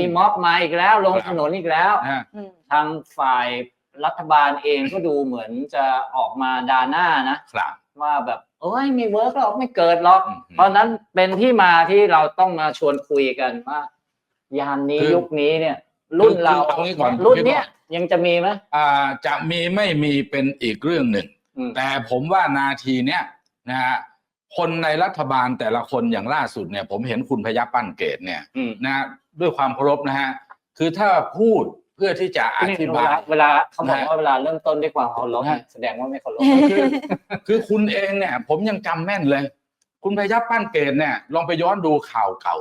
มีม็อบมาอีกแล้ว ลงถนนอีกแล้วนะฮะอืมทางฝ่ายรัฐบาลเองก็ดูเหมือนจะออกมาดาหน้านะครับว่าแบบเอ้ยไม่เวิร์กหรอกไม่เกิดหรอกอืมเพราะฉะนั้นเป็นที่มาที่เราต้องมาชวนคุยกันว่ายามนี้คือยุคนี้เนี่ย รุ่นเราคือเอางี้ก่อนรุ่นพี่เนี้ยบอกยังจะมีไหมอ่าจะมีไม่มีเป็นอีกเรื่องหนึ่งอืมแต่ผมว่านาทีเนี้ยนะฮะคนในรัฐบาลแต่ละคนอย่างล่าสุดเนี่ย ผมเห็นคุณพยัคฆ์ปั้นเกตเนี่ยอืมนะฮะ ด้วยความเคารพนะฮะคือถ้าพูดเพื่อที่จะอนี่ธิเวบายลาเวลาเขาบอกนะว่าเวลาเริ่มต้นด้วยความเคารพนะ แสดงว่าไม่เคารพคือคือคุณเองเนี่ย ผมยังจำแม่นเลย คุณพยัคฆ์ปั้นเกตเนี่ย ลองไปย้อนดูข่าวเก่า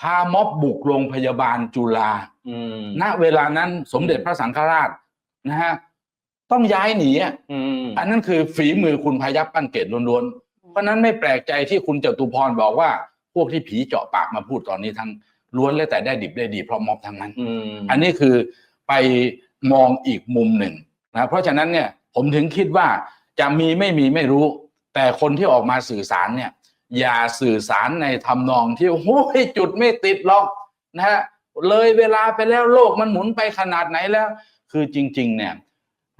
พาม็อบบุกโรงพยาบาลจุฬาอืมณเวลานั้นสมเด็จพระสังฆราชนะฮะต้องย้ายหนีอะอืมอันนั้นคือฝีมือคุณพยัคฆ์ปั้นเกตล้วนๆ เพราะฉะนั้นไม่แปลกใจที่คุณจตุพรบอกว่า พวกที่ผีเจาะปากมาพูดตอนนี้ทั้ง ล้วนแล้วแต่ได้ดิบได้ดีเพราะม็อบทั้งนั้นอืมอันนี้คือไปมองอีกมุมหนึ่งนะเพราะฉะนั้นเนี่ยผมถึงคิดว่าจะมีไม่มีไม่รู้ แต่คนที่ออกมาสื่อสารเนี่ย อย่าสื่อสารในทำนองที่โอ้ยจุดไม่ติดหรอกนะฮะเลยเวลาไปแล้วโลกมันหมุนไปขนาดไหนแล้ว คือจริง ๆ เนี่ย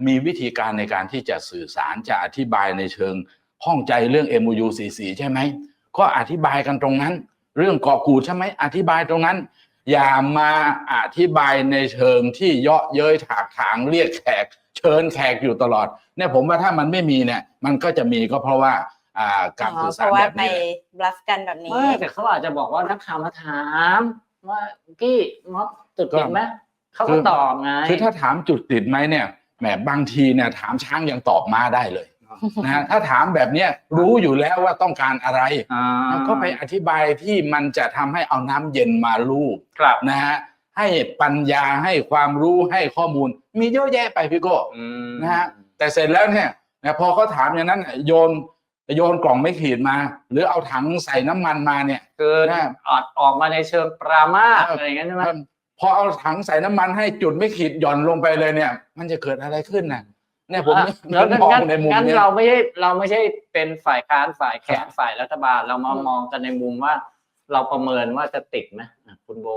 มีวิธีการในการที่จะสื่อสารจะอธิบายในเชิงข้องใจเรื่อง MOU 44 ใช่ไหมก็อธิบายกันตรงนั้น เรื่องเกาะกูดใช่ไหมอธิบายตรงนั้น อย่ามาอธิบายในเชิงที่เยาะเย้ยถากถางเรียกแขก เชิญแขกอยู่ตลอดเนี่ยผมว่าถ้ามันไม่มีเนี่ย มันก็จะมีก็เพราะว่าอ่าการอ๋อสื่อเพสารราะแบว่าบไปนี้แหละบลัฟกันแบบนี้ไม่แต่เขาอาจจะบอกว่านักข่าวมาถามว่ากี้ม็อบจุดติดไหมเขาก็ตอบไงคือถ้าถามจุดติดไหมเนี่ยแหมบางทีเนี่ยถามช้างยังตอบมาได้เลย นะฮะถ้าถามแบบเนี้ยรู้อยู่แล้วว่าต้องการอะไรอ่าก็ไปอธิบายที่มันจะทำให้เอาน้ำเย็นมาลูบครับนะฮะให้ปัญญาให้ความรู้ให้ข้อมูล มีเยอะแยะไปพี่โก้ อืมนะฮะ แต่เสร็จแล้วเนี่ยนะพอเขาถามอย่างนั้นน่ะโยนโยนกล่องไม่ขีดมา หรือเอาถังใส่น้ำมันมาเนี่ยคือนะออกออกมาในเชิงปรามาสเอออ อะไรอย่างนั้นใช่ไหมพอเอาถังใส่น้ำมันให้จุดไม่ขีดหย่อนลงไปเลยเนี่ย มันจะเกิดอะไรขึ้นน่ะ เนี่ยผมอะแล้วผมมองงั้นในมุมงั้นเนี้ยเราไม่ใช่เราไม่ใช่เป็นฝ่ายค้านฝ่ายแขครันบฝ่ายรัฐบาล เรามาอืมมองกันในมุมว่า เราประเมินว่าจะติดไหมอะคุณโบ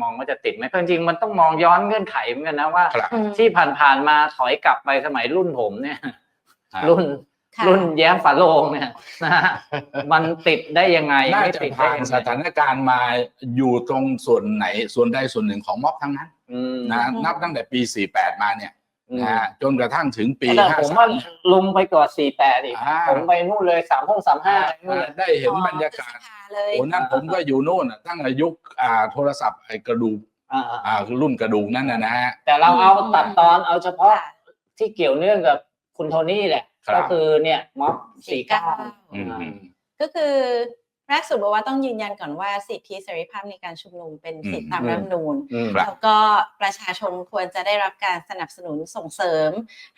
มองว่าจะติดไหมก็จริงๆมันต้องมองย้อนเงื่อนไขเหมือนกันนะว่า ครับอืมที่ผ่านๆมาถอยกลับไปสมัยรุ่นผมเนี่ย อ่า รุ่นค่ะ รุ่นแย้มฝาโลงเนี่ยนะฮะมันติดได้ยังไงน่าไม่จะติดได้ผ่านยังสไงถานการณ์มาอยู่ตรงส่วนไหนส่วนใดส่วนหนึ่งของม็อบทั้งนั้นอืมนะอืมนับตั้งแต่ปี 48 มาเนี่ยอืม นะฮะจนกระทั่งถึงปีแต่ผมว่า53ลุมไปก่อนสี่แปดอีกอ่าผมไปนู่นเลยสามห้องสามห้าอ่าได้เห็นบรรยากาศอ๋อพฤษภเลยโอ้นั่นผมก็อยู่โน่นน่ะตั้งแต่ยุคอ่าโทรศัพท์ไอ้กระดูกอ่าอ่ารุ่นกระดูกนั่นนะนะฮะแต่เราเอาตัดตอนเอาเฉพาะค่ะที่เกี่ยวเนื่องกับคุณโทนี่แหละครับก็คือเนี่ยม็อบสี่เก้าอืมก็คือ แรกสุดบอกว่าต้องยืนยันก่อนว่าสิทธิเสรีภาพในการชุมนุมเป็นสิทธิตามอืมรัฐธรรมนูญครับแล้วก็ประชาชนควรจะได้รับการสนับสนุนส่งเสริม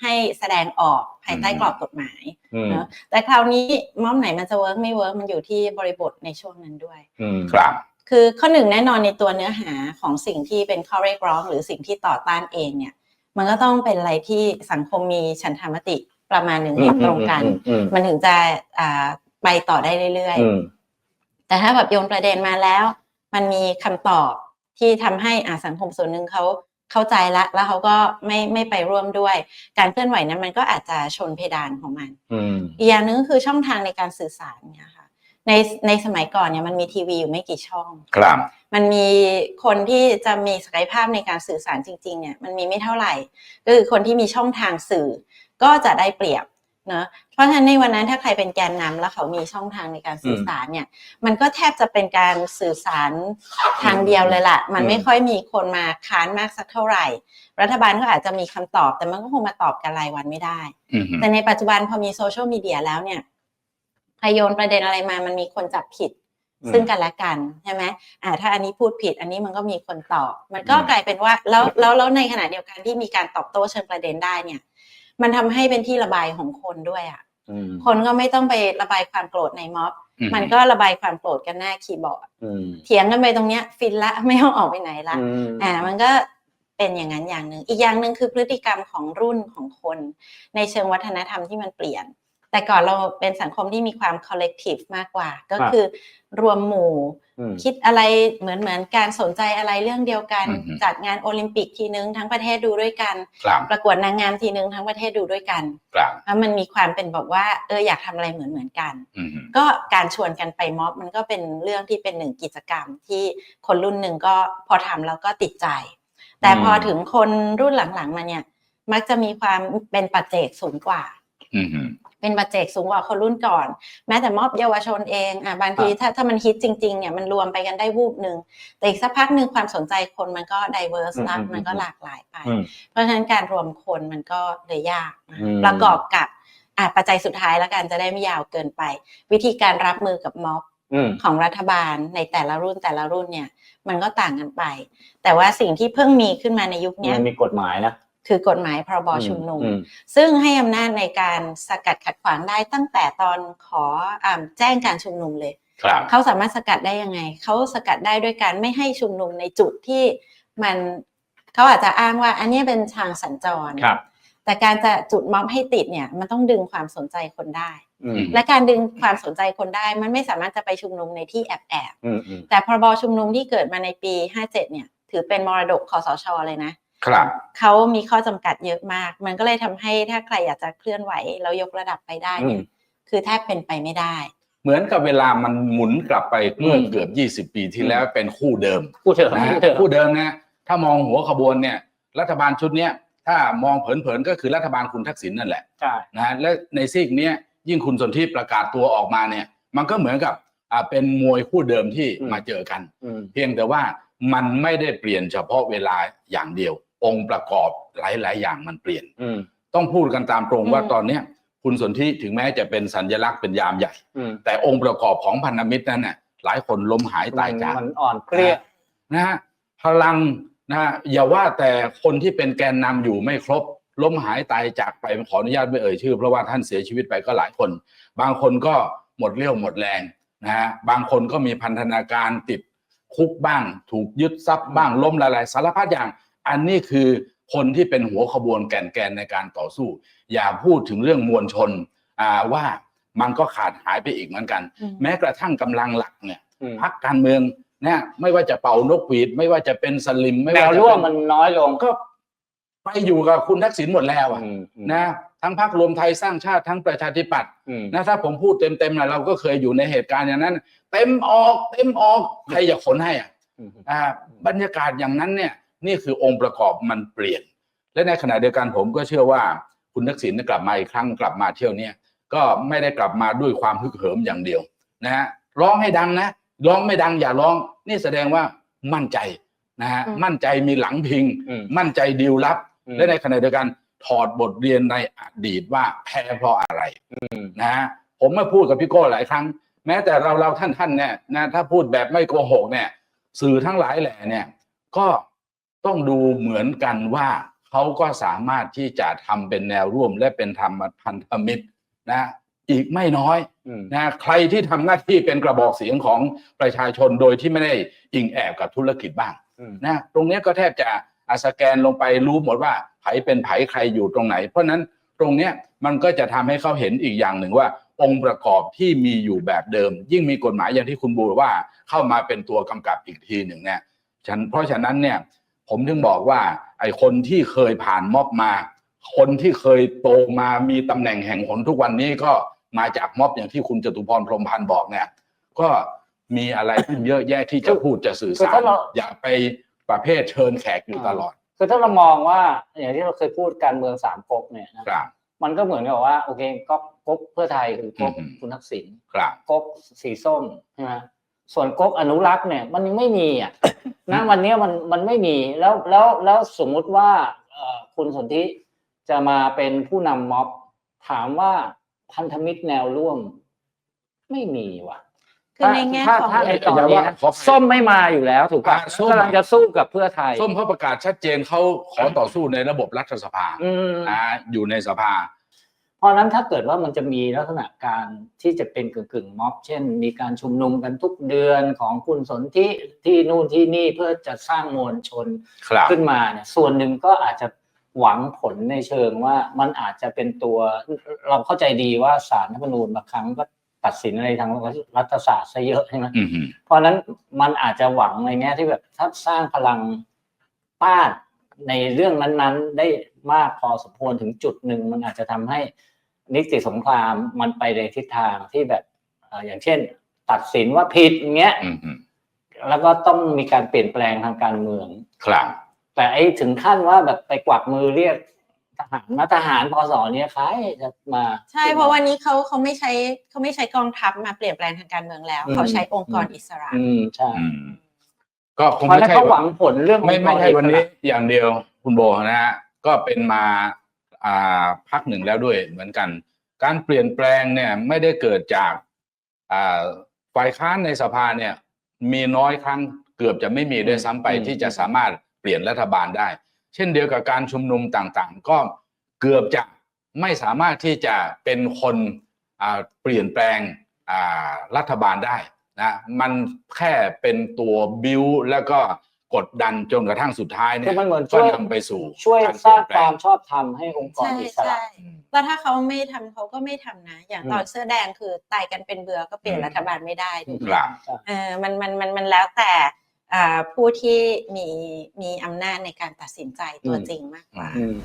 ให้แสดงออกภายใต้อืมกรอบกฎหมายอืมเนอะแต่คราวนี้ม็อบไหนมันจะเวิร์กไม่เวิร์กมันอยู่ที่บริบทในช่วงนั้นด้วยอืมครับคือข้อหนึ่งแน่นอนในตัวเนื้อหาของสิ่งที่เป็นข้อเรียกร้อง หรือสิ่งที่ต่อต้านเองเนี่ย มันก็ต้องเป็นอะไรที่สังคมมีฉันทามติประมาณหนึ่งเห็นตรงกันอืมมันถึงจะอ่าไปต่อได้เรื่อยอืมๆ แต่ถ้าแบบโยนประเด็นมาแล้ว มันมีคำตอบที่ทำให้อ่าสังคมส่วนหนึ่งเขาเข้าใจละแล้วเขาก็ไม่ไม่ไปร่วมด้วย การเคลื่อนไหวนั้นมันก็อาจจะชนเพดานของมันอืมอีกอย่างหนึงก็คือช่องทางในการสื่อสารเนี่ยค่ะในในสมัยก่อนเนี่ยมันมีทีวีอยู่ไม่กี่ช่องครับ มันมีคนที่จะมีศักยภาพในการสื่อสารจริงๆเนี่ยมันมีไม่เท่าไหร่ก็คือคนที่มีช่องทางสื่อก็จะได้เปรียบ เนอะเพราะฉะนั้นในวันนั้นถ้าใครเป็นแกนนำแล้วเขามีช่องทางในการสื่อสารเนี่ย มันก็แทบจะเป็นการสื่อสารทางเดียวเลยล่ะ มันไม่ค่อยมีคนมาค้านมากสักเท่าไหร่ รัฐบาลก็อาจจะมีคำตอบ แต่มันก็คงมาตอบกันรายวันไม่ได้อืมแต่ในปัจจุบันพอมีโซเชียลมีเดียแล้วเนี่ยใครโยนประเด็นอะไรมา มันมีคนจับผิดอืมซึ่งกันและกันใช่ไหมอ่าถ้าอันนี้พูดผิด อันนี้มันก็มีคนตอบ มันก็อืมกลายเป็นว่าแล้วแล้วแล้วในขณะเดียวกันที่มีการตอบโต้เชิงประเด็นได้เนี่ย มันทำให้เป็นที่ระบายของคนด้วยอะอืมคนก็ไม่ต้องไประบายความโกรธในม็อบอืมันก็ระบายความโกรธกันหน้าคีย์บอร์ดอืมเถียงกันไปตรงเนี้ย ฟินละไม่ต้องออกไปไหนละอืมอ่ามันก็เป็นอย่างนั้นอย่างหนึ่งอีกอย่างหนึ่งคือพฤติกรรมของรุ่นของคน ในเชิงวัฒนธรรมที่มันเปลี่ยน แต่ก่อนเราเป็นสังคมที่มีความ collective มากกว่า ก็ครับคือรวมหมู่อืมคิดอะไรเหมือนเหมือนการสนใจอะไรเรื่องเดียวกันอือฮึจัดงานโอลิมปิกทีนึงทั้งประเทศดูด้วยกันครับประกวดนางงามทีนึงทั้งประเทศดูด้วยกันครับแล้วมันมีความเป็นแบบว่าเอออยากทำอะไรเหมือนเหมือนกันอืมก็การชวนกันไปม็อบมันก็เป็นเรื่องที่เป็นหนึ่งกิจกรรมที่คนรุ่นหนึ่งก็พอทำแล้วก็ติดใจ แต่พอถึงคนรุ่นหลังๆมาเนี่ยมักจะมีความเป็นปัจเจกสูงกว่าอืม เป็นปัจเจกสูงกว่าคนรุ่นก่อน แม้แต่ม็อบเยาวชนเองอะบางทีถ้าถ้ามันฮิตจริงๆเนี่ยมันรวมไปกันได้วูบหนึ่งแต่อีกสักพักหนึ่งความสนใจคนมันก็ diverse นะอืมอืมมันก็หลากหลายไปอืมเพราะฉะนั้นการรวมคนมันก็เลยยากนะอืมประกอบกับอะปัจจัยสุดท้ายแล้วกันจะได้ไม่ยาวเกินไป วิธีการรับมือกับม็อบอืมของรัฐบาลในแต่ละรุ่นแต่ละรุ่นเนี่ย มันก็ต่างกันไป แต่ว่าสิ่งที่เพิ่งมีขึ้นมาในยุคเนี้ยมันมีกฎหมายนะ คือกฎหมายพรบชุมนุมอืซึ่งให้อำนาจในการสกัดขัดขวางได้ตั้งแต่ตอนขออ่าแจ้งการชุมนุมเลยครับเขาสามารถสกัดได้ยังไง เขาสกัดได้ด้วยการไม่ให้ชุมนุมในจุดที่มันเขาอาจจะอ้างว่าอันเนี้ยเป็นทางสัญจรครับ แต่การจะจุดม็อบให้ติดเนี่ย มันต้องดึงความสนใจคนได้อืมและการดึงความสนใจคนได้ มันไม่สามารถจะไปชุมนุมในที่แอบแอบอืมอืมๆแต่พรบชุมนุมที่เกิดมาในปี 57 เนี่ย ถือเป็นมรดกคอสชเลยนะ ครับเขามีข้อจำกัดเยอะมาก มันก็เลยทำให้ถ้าใครอยากจะเคลื่อนไหวแล้วยกระดับไปได้เนี่ยคือแทบเป็นไปไม่ได้ เหมือนกับเวลามันหมุนกลับไปเมื่ออืมเกือบ 20 ปีที่แล้วเป็นคู่เดิมพูดเถอะนะพูฮะดเถอะคู่เดิมนะถ้ามองหัวขบวนเนี่ย รัฐบาลชุดเนี้ยถ้ามองเผินๆก็คือรัฐบาลคุณทักษิณนั่นแหละใช่นะฮะและในซีกเนี้ยยิ่งคุณสนธิประกาศตัวออกมาเนี่ย มันก็เหมือนกับอ่าเป็นมวยคู่เดิมที่มาเจอกันอืมเพียงแต่ว่ามันไม่ได้เปลี่ยนเฉพาะเวลาอย่างเดียว องค์ประกอบหลาย ๆ อย่างมันเปลี่ยนอืมต้องพูดกันตามตรงว่าอืมตอนเนี้ยคุณสนธิถึงแม้จะเป็นสัญลักษณ์เป็นยามใหญ่อืมแต่องค์ประกอบของพันธมิตรนั้นน่ะหลายคนล้มหายตายจากมันอ่อนเปรี้ยนะฮะพลังนะฮะอย่าว่าแต่คนที่เป็นแกนนำอยู่ไม่ครบ ล้มหายตายจากไปขออนุญาตไม่เอ่ยชื่อ เพราะว่าท่านเสียชีวิตไปก็หลายคน บางคนก็หมดเรี่ยวหมดแรงนะฮะบางคนก็มีพันธนาการติดคุกบ้าง ถูกยึดทรัพย์บ้างล้มละลายสารพัดอย่าง อันนี้คือคนที่เป็นหัวขบวนแก่นแกนในการต่อสู้ อย่าพูดถึงเรื่องมวลชนอ่าว่ามันก็ขาดหายไปอีกเหมือนกันอืมแม้กระทั่งกำลังหลักเนี่ยอืมพักการเมืองนะไม่ว่าจะเป่านกหวีดไม่ว่าจะเป็นสลิมไม่แนว่าวจะร่วมเป็นมันน้อยลงก็ไปอยู่กับคุณทักษิณหมดแล้วอะอืมอืมนะทั้งพรรครวมไทยสร้างชาติทั้งประชาธิปัตย์อืมนะถ้าผมพูดเต็มๆนะเราก็เคยอยู่ในเหตุการณ์อย่างนั้น เต็มออกเต็มออกใครจะขนให้อะอืมอ่าบรรยากาศอย่างนั้นเนี่ย นี่คือองค์ประกอบมันเปลี่ยน และในขณะเดียวกันผมก็เชื่อว่าคุณทักษิณกลับมาอีกครั้งกลับมาเที่ยวเนี้ยก็ไม่ได้กลับมาด้วยความฮึกเหิมอย่างเดียวนะฮะร้องให้ดังนะร้องไม่ดังอย่าร้อง นี่แสดงว่ามั่นใจนะฮะอืมมั่นใจมีหลังพิงอืมมั่นใจดีลลับอืมและในขณะเดียวกันถอดบทเรียนในอดีตว่าแพ้เพราะอะไรอืมนะฮะผมมาพูดกับพี่โก้หลายครั้ง แม้แต่เราเราท่านท่านเนี่ยนะถ้าพูดแบบไม่โกหกเนี่ย สื่อทั้งหลายแหล่เนี่ย ก็ ต้องดูเหมือนกันว่าเขาก็สามารถที่จะทำเป็นแนวร่วมและเป็นธรรมพันธมิตรนะอีกไม่น้อยอืมนะใครที่ทำหน้าที่เป็นกระบอกเสียงของประชาชนโดยที่ไม่ได้อิงแอบกับธุรกิจบ้างอืมนะตรงเนี้ยก็แทบจะอาสแกนลงไปรู้หมดว่าไผเป็นไผใครอยู่ตรงไหน เพราะฉะนั้นตรงเนี้ยมันก็จะทำให้เขาเห็นอีกอย่างหนึ่งว่า องค์ประกอบที่มีอยู่แบบเดิม ยิ่งมีกฎหมายอย่างที่คุณบูบอกว่าเข้ามาเป็นตัวกำกับอีกทีหนึ่งเนี่ยฉันเพราะฉะนั้นเนี่ย ผมถึงบอกว่า ไอ้คนที่เคยผ่านม็อบมา คนที่เคยโตมามีตำแหน่งแห่งหนทุกวันนี้ก็มาจากม็อบอย่างที่คุณจตุพรพรหมพันธ์บอกเนี่ย ก็มีอะไรที่เยอะแยะที่จะพูดจะสื่อคือสารถ้าเราอย่าไปประเภทเชิญแขกอยู่ตลอด คือถ้าเรามองว่าอย่างที่เราเคยพูดการเมืองสามก๊กเนี่ยนะครับมันก็เหมือนกับว่าโอเคก็ก๊กเพื่อไทยคือก๊กอืมคุณทักษิณครับก๊กสีส้มใช่ไหม ส่วนก๊กอนุรักษ์เนี่ย มันยังไม่มีอะนะวันเนี้ยมันมันไม่มีแล้วแล้วแล้วสมมุติว่าเอ่อคุณสนธิจะมาเป็นผู้นำม็อบ ถามว่าพันธมิตรแนวร่วม ไม่มีว่ะคือในแง่ถ้าของถ้าในตอนอย่านี้ว่านะขอส้มไม่มาอยู่แล้วถูกป่ะอ่าส้มกำลังจะสู้กับเพื่อไทย ส้มเขาประกาศชัดเจนเขาขอต่อสู้ในระบบรัฐสภาอืมอ่าอยู่ในสภา เพราะฉะนั้นถ้าเกิดว่ามันจะมีลักษณะการที่จะเป็นกึ่งกึ่งๆม็อบ เช่น มีการชุมนุมกันทุกเดือนของคุณสนธิที่นู่นที่นี่เพื่อจะสร้างมวลชนครับขึ้นมาเนี่ยส่วนหนึ่งก็อาจจะหวังผลในเชิงว่ามันอาจจะเป็นตัวเราเข้าใจดีว่าสารรัฐธรรมนูญบางครั้งก็ตัดสินอะไรทางรัฐศาสตร์ซะเยอะใช่ไหมอืมฮึเพราะฉะนั้นมันอาจจะหวังในแง่ที่แบบถ้าสร้างพลังต้านในเรื่องนั้นๆ ได้มากพอสมควรถึงจุดหนึ่งมันอาจจะทำให้ นิติสงครามมันไปในทิศทางที่แบบเอ่ออย่างเช่น ตัดสินว่าผิดอย่างเงี้ยอืมฮึแล้วก็ต้องมีการเปลี่ยนแปลงทางการเมือง ครับ แต่ไอ้ถึงขั้นว่าแบบไปกวักมือเรียกทหารมาทหารพอสอเนี้ยใครจะมา ใช่เพราะวันนี้เขาเขาไม่ใช้เขาไม่ใช้กองทัพมาเปลี่ยนแปลงทางการเมืองแล้วอืมเขาใช้องค์กรอิสระ อืมใช่อืมก็คงเพราะฉะไม่นั้นใช่เขาหวังผลเรื่องไม่ไม่ใช่องค์กรวันนี้อิสระอย่างเดียวคุณโบนะฮะก็เป็นมาอ่า พักหนึ่งแล้วด้วยเหมือนกัน การเปลี่ยนแปลงเนี่ยไม่ได้เกิดจากอ่าฝ่ายค้านในสภาเนี่ยมีน้อยครั้งเกือบจะไม่มีด้วยซ้ำไปอืมที่จะสามารถเปลี่ยนรัฐบาลได้ เช่นเดียวกับการชุมนุมต่างๆ ก็เกือบจะไม่สามารถที่จะเป็นคนอ่าเปลี่ยนแปลงอ่ารัฐบาลได้นะมันแค่เป็นตัวบิวแล้วก็ กดดันจนกระทั่งสุดท้ายเนี่คืยอมันเหมือนก็ช่วย นำไปสู่ช่วยกสร้างเปลี่ยนแปลความชอบธรรมให้องค์กรใช่อิสใช่ระแล้วถ้าเขาไม่ทำเขาก็ไม่ทำนะ อย่างอืมตอนเสื้อแดงคือตายกันเป็นเบื่อก็เปลี่ยนอืม รัฐบาลไม่ได้ถูกไหมครับเออมันมันมันมันแล้วแต่อ่าผู้ที่มีมีอำนาจในการตัดสินใจตัวอืม จริงมากกว่า อืม